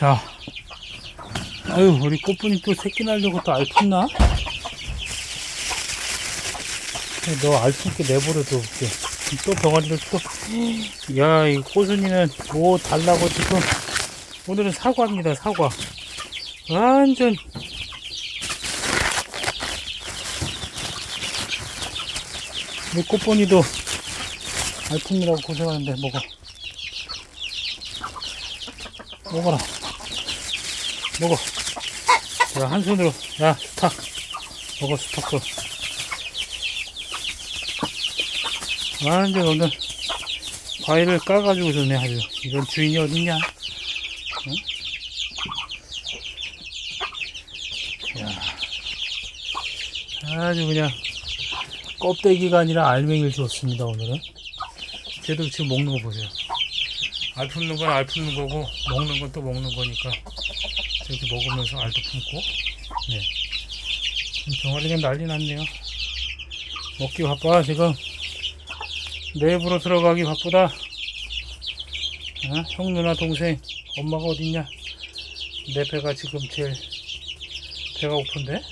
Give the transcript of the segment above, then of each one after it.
자, 아유, 우리 꽃분이 또 새끼 날려고 또알 푼나? 너알 품게 내버려 둬 볼게. 또 병아리를 또, 야, 이 꼬순이는 뭐 달라고 지금. 오늘은 사과입니다, 사과. 완전. 우리 꽃분이도 알품이라고 고생하는데 먹어. 먹어라. 먹어. 야, 한 손으로. 야, 스탁. 먹어, 스탁도. 완전 오늘 과일을 까가지고 좋네, 아주. 이런 주인이 어딨냐? 응? 야. 아주 그냥 껍데기가 아니라 알맹이를 줬습니다, 오늘은. 쟤도 지금 먹는 거 보세요. 알 품는 건 알 품는 거고 먹는 건 또 먹는 거니까 저렇게 먹으면서 알도 품고. 네. 병아리가 난리 났네요. 먹기 바빠 지금. 내부로 들어가기 바쁘다. 어? 형 누나 동생 엄마가 어딨냐? 내 배가 지금 제일 배가 고픈데?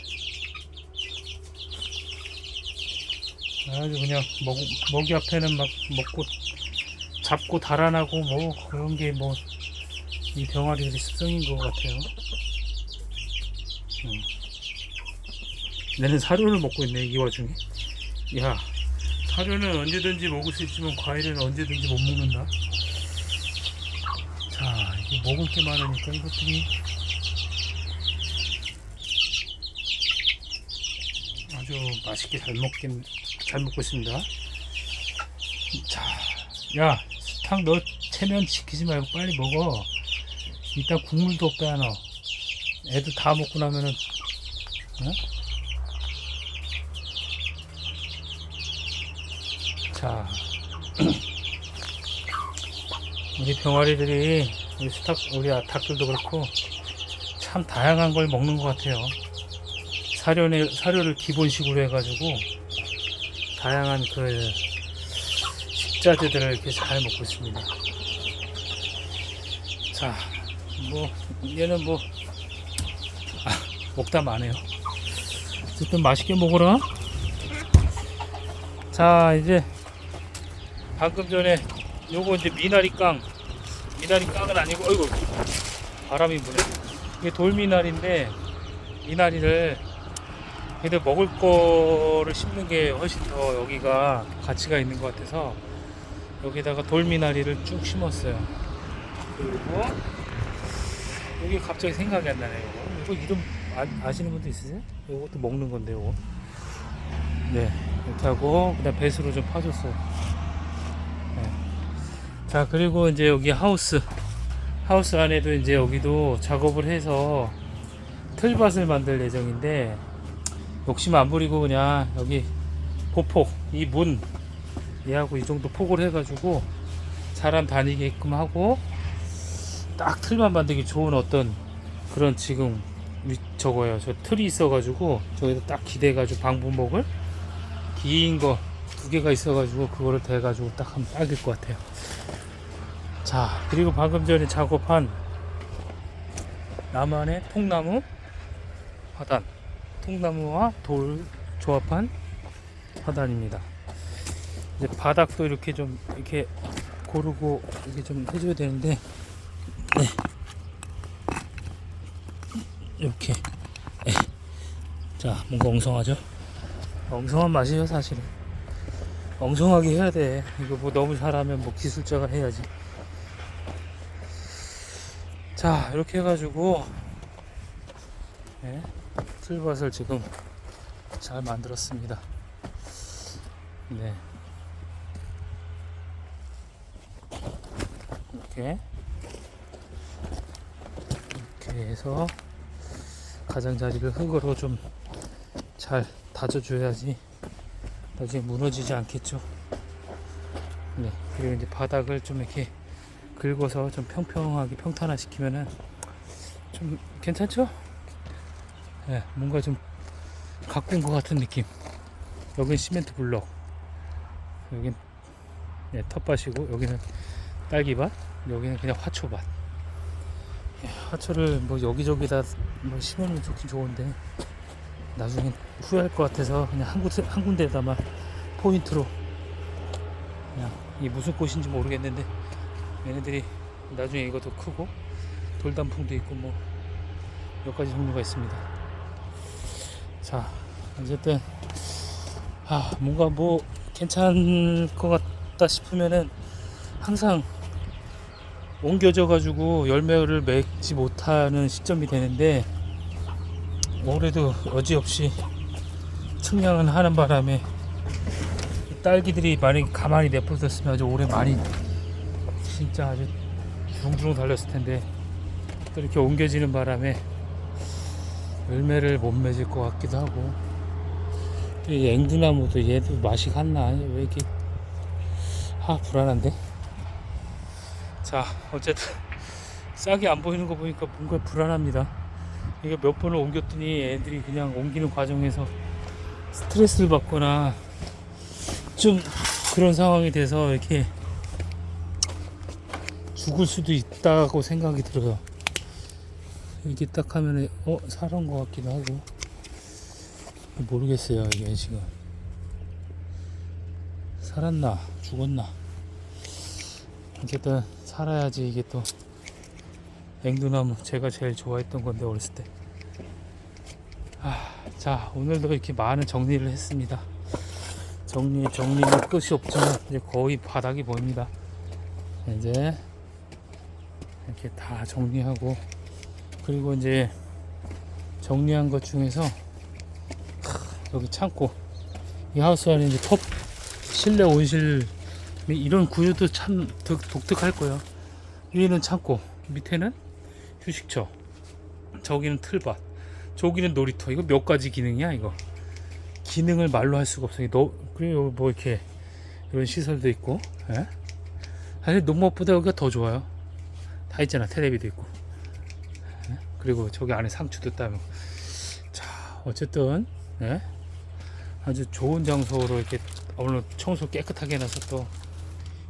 아주 그냥 먹, 먹이 앞에는 막 먹고 잡고 달아나고 뭐 그런 게뭐 이 병아리들이 습성인 것 같아요. 음. 내는 사료를 먹고 있네 이 와중에. 야 사료는 언제든지 먹을 수 있지만 과일은 언제든지 못 먹는다. 자 이게 먹을 게 많으니까 이것들이 아주 맛있게 잘 먹긴 잘 먹고 있습니다. 자, 야, 수탕 너 체면 지키지 말고 빨리 먹어. 이따 국물도 너. 애들 다 먹고 나면은, 어? 자, 우리 병아리들이, 우리 수탉, 우리 아, 닭들도 그렇고, 참 다양한 걸 먹는 것 같아요. 사료를, 사료를 기본식으로 해가지고, 다양한 그, 식자재들을 이렇게 잘 먹고 있습니다. 자, 뭐 얘는 뭐 아, 먹다 마네요. 어쨌든 맛있게 먹어라. 자, 이제 방금 전에 요거 이제 미나리 깡, 미나리 깡은 아니고, 어이구 바람이 부네. 이게 돌미나리인데 미나리를 근데 먹을 거를 심는 게 훨씬 더 여기가 가치가 있는 것 같아서 여기다가 돌미나리를 쭉 심었어요. 그리고 여기 갑자기 생각이 안 나네요. 이거, 이거 이름 아, 시는 분도 있으세요? 이것도 먹는 건데 요거. 네 이렇게 하고 그다음 배수로 좀 파줬어요. 네. 자 그리고 이제 여기 하우스 하우스 안에도 이제 여기도 작업을 해서 틀밭을 만들 예정인데 욕심 안 부리고 그냥 여기 보폭 이 문 얘하고 이 정도 폭을 해가지고 사람 다니게끔 하고 딱 틀만 만들기 좋은 어떤 그런 지금 위, 저거예요. 저 틀이 있어가지고 저기다 딱 기대가지고 방부목을 긴 거 두 개가 있어가지고 그거를 대가지고 딱 하면 딱일 것 같아요. 자 그리고 방금 전에 작업한 나만의 통나무 화단 통나무와 돌 조합한 화단입니다. 이제 바닥도 이렇게 좀 이렇게 고르고 이렇게 좀 해줘야 되는데 이렇게 네. 자 뭔가 엉성하죠? 엉성한 맛이에요 사실은 엉성하게 해야 돼 이거 뭐 너무 잘하면 뭐 기술자가 해야지 자 이렇게 해가지고 네. 틀밭을 지금 잘 만들었습니다 네 이렇게 이렇게 해서 가장자리를 흙으로 좀 잘 다져줘야지 나중에 무너지지 않겠죠. 네 그리고 이제 바닥을 좀 이렇게 긁어서 좀 평평하게 평탄화 시키면은 좀 괜찮죠? 네, 뭔가 좀 가꾼 것 같은 느낌. 여긴 시멘트 블럭, 여긴 네, 텃밭이고 여기는 딸기밭, 여기는 그냥 화초밭. 하초를 뭐 여기저기다 뭐 심으면 좋긴 좋은데 나중엔 후회할 것 같아서 그냥 한 군데 한 군데다만 포인트로 그냥 이게 무슨 꽃인지 모르겠는데 얘네들이 나중에 이것도 크고 돌단풍도 있고 뭐 몇 가지 종류가 있습니다. 자 어쨌든 아 뭔가 뭐 괜찮을 것 같다 싶으면은 항상 옮겨져 가지고 열매를 맺지 못하는 시점이 되는데 올해도 여지없이 측량을 하는 바람에 이 딸기들이 많이 가만히 내버렸으면 아주 올해 많이 진짜 아주 주렁주렁 달렸을 텐데 또 이렇게 옮겨지는 바람에 열매를 못 맺을 것 같기도 하고. 또이 앵두나무도 얘도 맛이 갔나? 왜 이렇게 아 불안한데 자 어쨌든 싹이 안 보이는 거 보니까 뭔가 불안합니다. 이게 몇 번을 옮겼더니 애들이 그냥 옮기는 과정에서 스트레스를 받거나 좀 그런 상황이 돼서 이렇게 죽을 수도 있다고 생각이 들어요. 이렇게 딱 하면 어 살은 것 같기도 하고. 모르겠어요 이게 지금 살았나 죽었나 어쨌든 살아야지 이게 또 앵두나무 제가 제일 좋아했던 건데 어렸을 때. 아, 자 오늘도 이렇게 많은 정리를 했습니다. 정리 정리는 끝이 없지만 이제 거의 바닥이 보입니다. 이제 이렇게 다 정리하고 그리고 이제 정리한 것 중에서 크, 여기 창고 이 하우스 안에 이제 톱 실내 온실 이런 구조도 참 독, 독특할 거예요. 위에는 창고, 밑에는 휴식처, 저기는 틀밭, 저기는 놀이터. 이거 몇 가지 기능이야 이거. 기능을 말로 할 수가 없어요. 너 그리고 뭐 이렇게 이런 시설도 있고. 예? 사실 농목보다 여기가 더 좋아요. 다 있잖아. 텔레비도 있고. 예? 그리고 저기 안에 상추도 따면. 자, 어쨌든 예? 아주 좋은 장소로 이렇게 오늘 청소 깨끗하게 해놔서 또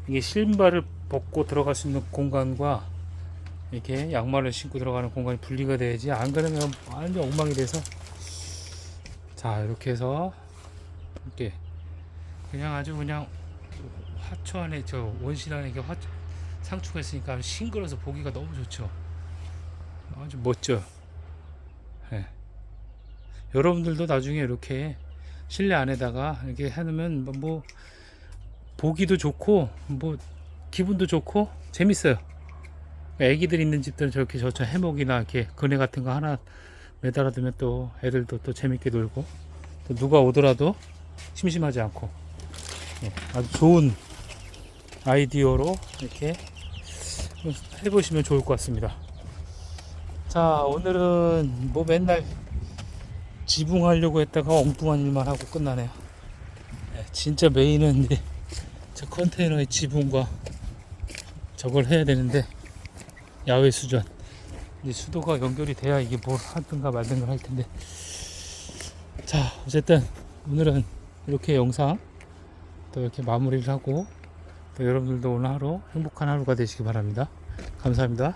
이게 신발을 벗고 들어갈 수 있는 공간과 이렇게 양말을 신고 들어가는 공간이 분리가 돼야지 안 그러면 완전 엉망이 돼서 자 이렇게 해서 이렇게 그냥 아주 그냥 화초 안에 저 원실 안에 이렇게 화 상추가 있으니까 싱그러서 보기가 너무 좋죠 아주 멋져 예. 여러분들도 나중에 이렇게 실내 안에다가 이렇게 해놓으면 뭐- 뭐 보기도 좋고 뭐 기분도 좋고 재밌어요. 애기들 있는 집들은 저렇게 저저 해먹이나 이렇게 그네 같은 거 하나 매달아두면 또 애들도 또 재밌게 놀고 또 누가 오더라도 심심하지 않고 예, 아주 좋은 아이디어로 이렇게 해보시면 좋을 것 같습니다. 자 오늘은 뭐 맨날 지붕하려고 했다가 엉뚱한 일만 하고 끝나네요. 예, 진짜 메인은 이제 저 컨테이너의 지붕과 저걸 해야 되는데 야외 수전. 이제 수도가 연결이 돼야 이게 뭘 하든가 말든가 할 텐데. 자 어쨌든 오늘은 이렇게 영상 또 이렇게 마무리를 하고 또 여러분들도 오늘 하루 행복한 하루가 되시기 바랍니다. 감사합니다